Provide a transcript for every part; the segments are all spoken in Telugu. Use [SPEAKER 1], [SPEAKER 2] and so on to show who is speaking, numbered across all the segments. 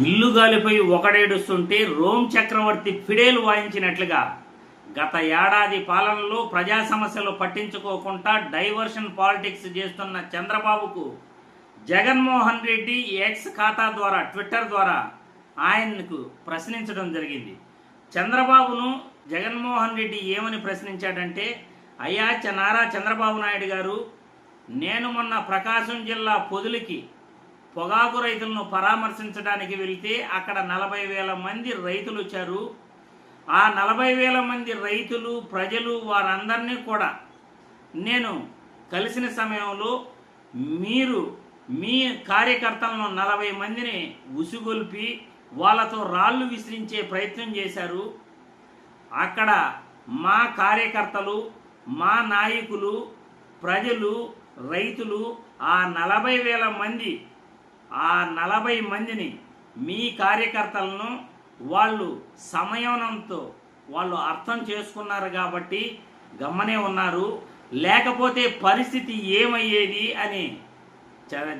[SPEAKER 1] ఇల్లు గాలిపోయి ఒకడేడుస్తుంటే రోమ్ చక్రవర్తి ఫిడేలు వాయించినట్లుగా గత ఏడాది పాలనలో ప్రజా సమస్యలు పట్టించుకోకుండా డైవర్షన్ పాలిటిక్స్ చేస్తున్న చంద్రబాబుకు జగన్మోహన్ రెడ్డి ఎక్స్ ఖాతా ద్వారా ట్విట్టర్ ద్వారా ఆయనకు ప్రశ్నించడం జరిగింది. చంద్రబాబును జగన్మోహన్ రెడ్డి ఏమని ప్రశ్నించాడంటే అయ్యా చ- నారా చంద్రబాబు నాయుడు గారు నేను మొన్న ప్రకాశం జిల్లా పొదులకి పొగాకు రైతులను పరామర్శించడానికి వెళ్తే అక్కడ నలభై వేల మంది రైతులు వచ్చారు. ఆ నలభై వేల మంది రైతులు ప్రజలు వారందరినీ కూడా నేను కలిసిన సమయంలో మీరు మీ కార్యకర్తలను నలభై మందిని ఉసుగొల్పి వాళ్ళతో రాళ్ళు విసిరించే ప్రయత్నం చేశారు. అక్కడ మా కార్యకర్తలు మా నాయకులు ప్రజలు రైతులు ఆ నలభై వేల మంది ఆ నలభై మందిని మీ కార్యకర్తలను వాళ్ళు సమయనంతో వాళ్ళు అర్థం చేసుకున్నారు కాబట్టి గమ్మనే ఉన్నారు. లేకపోతే పరిస్థితి ఏమయ్యేది అని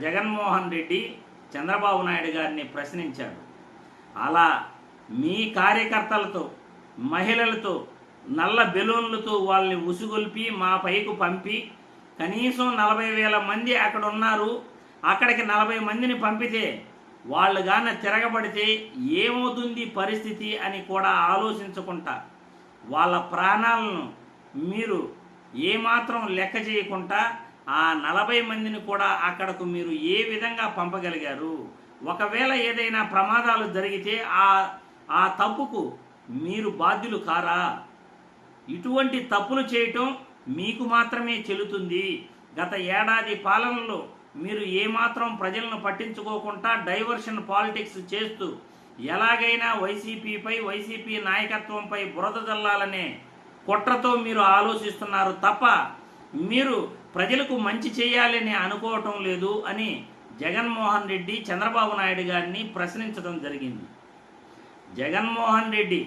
[SPEAKER 1] జగన్మోహన్ రెడ్డి చంద్రబాబు నాయుడు గారిని ప్రశ్నించాడు. అలా మీ కార్యకర్తలతో మహిళలతో నల్ల బెలూన్లతో వాళ్ళని ఉసుగొల్పి మా పైకి పంపి కనీసం నలభై వేల మంది అక్కడ ఉన్నారు. అక్కడికి నలభై మందిని పంపితే వాళ్ళు గాన తిరగబడితే ఏమవుతుంది పరిస్థితి అని కూడా ఆలోచించకుండా వాళ్ళ ప్రాణాలను మీరు ఏమాత్రం లెక్క చేయకుండా ఆ నలభై మందిని కూడా అక్కడకు మీరు ఏ విధంగా పంపగలిగారు? ఒకవేళ ఏదైనా ప్రమాదాలు జరిగితే ఆ ఆ తప్పుకు మీరు బాధ్యులు కారా? ఇటువంటి తప్పులు చేయటం మీకు మాత్రమే చెల్లుతుంది. గత ఏడాది పాలనలో మీరు ఏమాత్రం ప్రజలను పట్టించుకోకుండా డైవర్షన్ పాలిటిక్స్ చేస్తూ ఎలాగైనా వైసీపీపై వైసీపీ నాయకత్వంపై బురద జల్లాలనే కుట్రతో మీరు ఆలోచిస్తున్నారు తప్ప మీరు ప్రజలకు మంచి చేయాలని అనుకోవటం లేదు అని జగన్మోహన్ రెడ్డి చంద్రబాబు నాయుడు గారిని ప్రశ్నించడం జరిగింది. జగన్మోహన్ రెడ్డి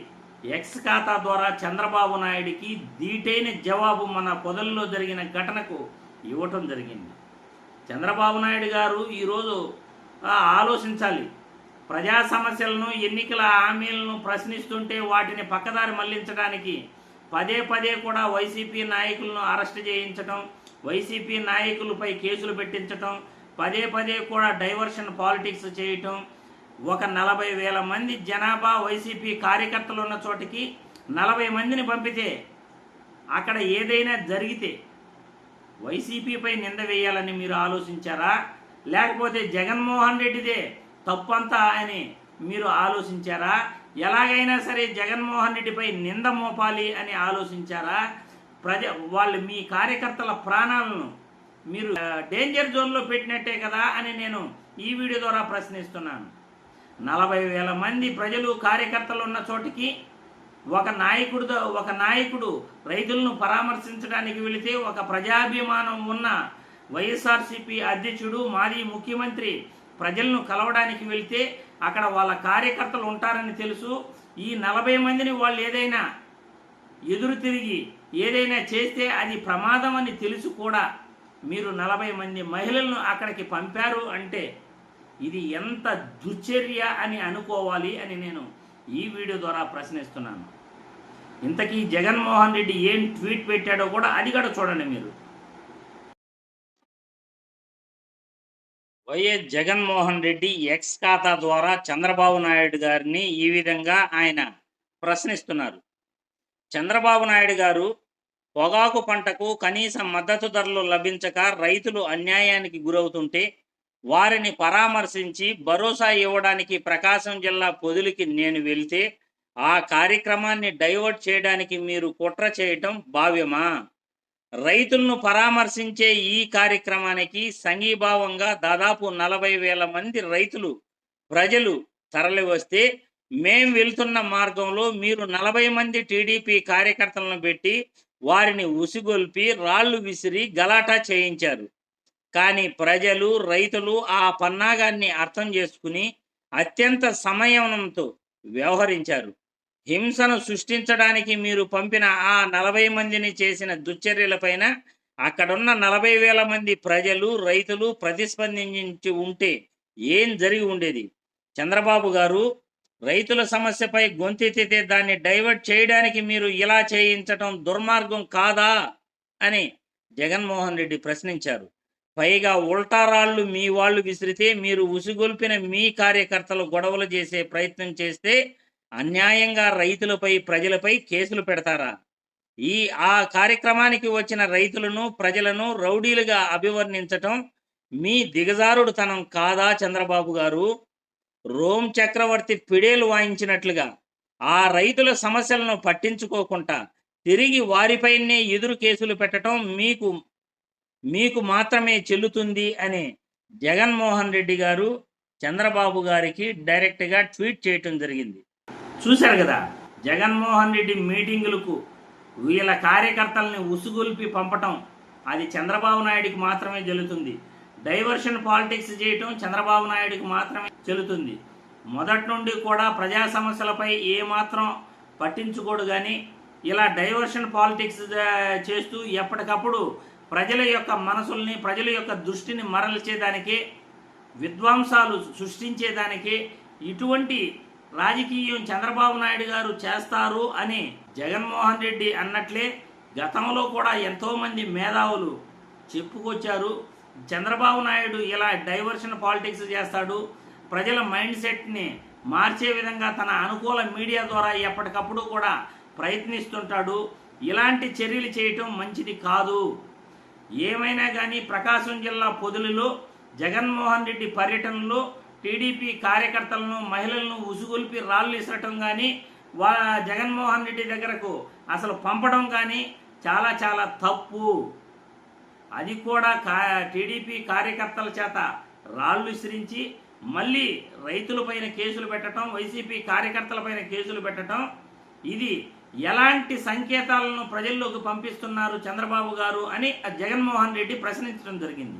[SPEAKER 1] ఎక్స్ ఖాతా ద్వారా చంద్రబాబు నాయుడికి దీటైన జవాబు మన పొదల్లో జరిగిన ఘటనకు ఇవ్వటం జరిగింది. చంద్రబాబు నాయుడు గారు ఈరోజు ఆలోచించాలి. ప్రజా సమస్యలను ఎన్నికల హామీలను ప్రశ్నిస్తుంటే వాటిని పక్కదారి మళ్ళించడానికి పదే పదే కూడా వైసీపీ నాయకులను అరెస్ట్ చేయించటం వైసీపీ నాయకులపై కేసులు పెట్టించటం పదే పదే కూడా డైవర్షన్ పాలిటిక్స్ చేయటం ఒక నలభై వేల మంది జనాభా వైసీపీ కార్యకర్తలు ఉన్న చోటికి నలభై మందిని పంపితే అక్కడ ఏదైనా జరిగితే వైసీపీపై నింద వేయాలని మీరు ఆలోచించారా? లేకపోతే జగన్మోహన్ రెడ్డిదే తప్పంతా అని మీరు ఆలోచించారా? ఎలాగైనా సరే జగన్మోహన్ రెడ్డిపై నింద మోపాలి అని ఆలోచించారా? ప్రజ వాళ్ళు మీ కార్యకర్తల ప్రాణాలను మీరు డేంజర్ జోన్లో పెట్టినట్టే కదా అని నేను ఈ వీడియో ద్వారా ప్రశ్నిస్తున్నాను. నలభై వేల మంది ప్రజలు కార్యకర్తలు ఉన్న చోటికి ఒక నాయకుడితో ఒక నాయకుడు రైతులను పరామర్శించడానికి వెళితే ఒక ప్రజాభిమానం ఉన్న వైఎస్ఆర్సీపీ అధ్యక్షుడు మాజీ ముఖ్యమంత్రి ప్రజలను కలవడానికి వెళితే అక్కడ వాళ్ళ కార్యకర్తలు ఉంటారని తెలుసు. ఈ నలభై మందిని వాళ్ళు ఏదైనా ఎదురు తిరిగి ఏదైనా చేస్తే అది ప్రమాదం అని తెలుసు కూడా. మీరు నలభై మంది మహిళలను అక్కడికి పంపారు అంటే ఇది ఎంత దుశ్చర్య అని అనుకోవాలి అని నేను ఈ వీడియో ద్వారా ప్రశ్నిస్తున్నాను. ఇంతకీ జగన్మోహన్ రెడ్డి ఏం ట్వీట్ పెట్టాడో కూడా అది కూడా చూడండి మీరు. వైఎస్ జగన్మోహన్ రెడ్డి ఎక్స్ ఖాతా ద్వారా చంద్రబాబు నాయుడు గారిని ఈ విధంగా ఆయన ప్రశ్నిస్తున్నారు. చంద్రబాబు నాయుడు గారు పొగాకు పంటకు కనీస మద్దతు ధరలు లభించక రైతులు అన్యాయానికి గురవుతుంటే వారిని పరామర్శించి భరోసా ఇవ్వడానికి ప్రకాశం జిల్లా పొదులకి నేను వెళ్తే ఆ కార్యక్రమాన్ని డైవర్ట్ చేయడానికి మీరు కుట్ర చేయటం భావ్యమా? రైతులను పరామర్శించే ఈ కార్యక్రమానికి సంఘీభావంగా దాదాపు నలభై వేల మంది రైతులు ప్రజలు తరలి వస్తే మేం వెళ్తున్న మార్గంలో మీరు నలభై మంది టీడీపీ కార్యకర్తలను పెట్టి వారిని ఉసిగొల్పి రాళ్ళు విసిరి గలాటా చేయించారు. కానీ ప్రజలు రైతులు ఆ పన్నాగాన్ని అర్థం చేసుకుని అత్యంత సంయమనంతో వ్యవహరించారు. హింసను సృష్టించడానికి మీరు పంపిన ఆ నలభై మందిని చేసిన దుశ్చర్యలపైన అక్కడున్న నలభై వేల మంది ప్రజలు రైతులు ప్రతిస్పందించి ఉంటే ఏం జరిగి ఉండేది? చంద్రబాబు గారు రైతుల సమస్యపై గొంతెత్తితే దాన్ని డైవర్ట్ చేయడానికి మీరు ఇలా చేయించటం దుర్మార్గం కాదా? అని జగన్మోహన్ రెడ్డి ప్రశ్నించారు. పైగా ఉల్టారాళ్ళు మీ వాళ్ళు విసిరితే మీరు ఉసిగొల్పిన మీ కార్యకర్తలు గొడవలు చేసే ప్రయత్నం చేస్తే అన్యాయంగా రైతులపై ప్రజలపై కేసులు పెడతారా? ఈ ఆ కార్యక్రమానికి వచ్చిన రైతులను ప్రజలను రౌడీలుగా అభివర్ణించటం మీ దిగజారుడుతనం కాదా చంద్రబాబు గారు? రోమ్ చక్రవర్తి పిడేలు వాయించినట్లుగా ఆ రైతుల సమస్యలను పట్టించుకోకుండా తిరిగి వారిపైనే ఎదురు కేసులు పెట్టడం మీకు మీకు మాత్రమే చెల్లుతుంది అని జగన్మోహన్ రెడ్డి గారు చంద్రబాబు గారికి డైరెక్ట్గా ట్వీట్ చేయటం జరిగింది. చూశారు కదా? జగన్మోహన్ రెడ్డి మీటింగులకు వీళ్ళ కార్యకర్తల్ని ఉసుగొల్పి పంపటం అది చంద్రబాబు నాయుడికి మాత్రమే చెల్లుతుంది డైవర్షన్ పాలిటిక్స్ చేయటం చంద్రబాబు నాయుడికి మాత్రమే చెల్లుతుంది మొదటి నుండి కూడా ప్రజా సమస్యలపై ఏమాత్రం పట్టించుకోడు కానీ ఇలా డైవర్షన్ పాలిటిక్స్ చేస్తూ ఎప్పటికప్పుడు ప్రజల యొక్క మనసుల్ని ప్రజల యొక్క దృష్టిని మరల్చేదానికి విద్వాంసాలు సృష్టించేదానికి ఇటువంటి రాజకీయం చంద్రబాబు నాయుడు గారు చేస్తారు అని జగన్మోహన్ రెడ్డి అన్నట్లే గతంలో కూడా ఎంతోమంది మేధావులు చెప్పుకొచ్చారు. చంద్రబాబు నాయుడు ఇలా డైవర్షన్ పాలిటిక్స్ చేస్తాడు. ప్రజల మైండ్ సెట్ని మార్చే విధంగా తన అనుకూల మీడియా ద్వారా ఎప్పటికప్పుడు కూడా ప్రయత్నిస్తుంటాడు. ఇలాంటి చర్యలు చేయటం మంచిది కాదు. ఏమైనా కానీ ప్రకాశం జిల్లా పొదులలో జగన్మోహన్ రెడ్డి పర్యటనలో టీడీపీ కార్యకర్తలను మహిళలను ఉసుగొల్పి రాళ్ళు ఇసరటం కానీ వా జగన్మోహన్ రెడ్డి దగ్గరకు అసలు పంపడం కానీ చాలా చాలా తప్పు. అది కూడా కా టీడీపీ కార్యకర్తల చేత రాళ్ళు విసిరించి మళ్ళీ రైతులపైన కేసులు పెట్టడం వైసీపీ కార్యకర్తలపైన కేసులు పెట్టడం ఇది ఎలాంటి సంకేతాలను ప్రజల్లోకి పంపిస్తున్నారు చంద్రబాబు గారు అని ఆ జగన్మోహన్ రెడ్డి ప్రశ్నించడం జరిగింది.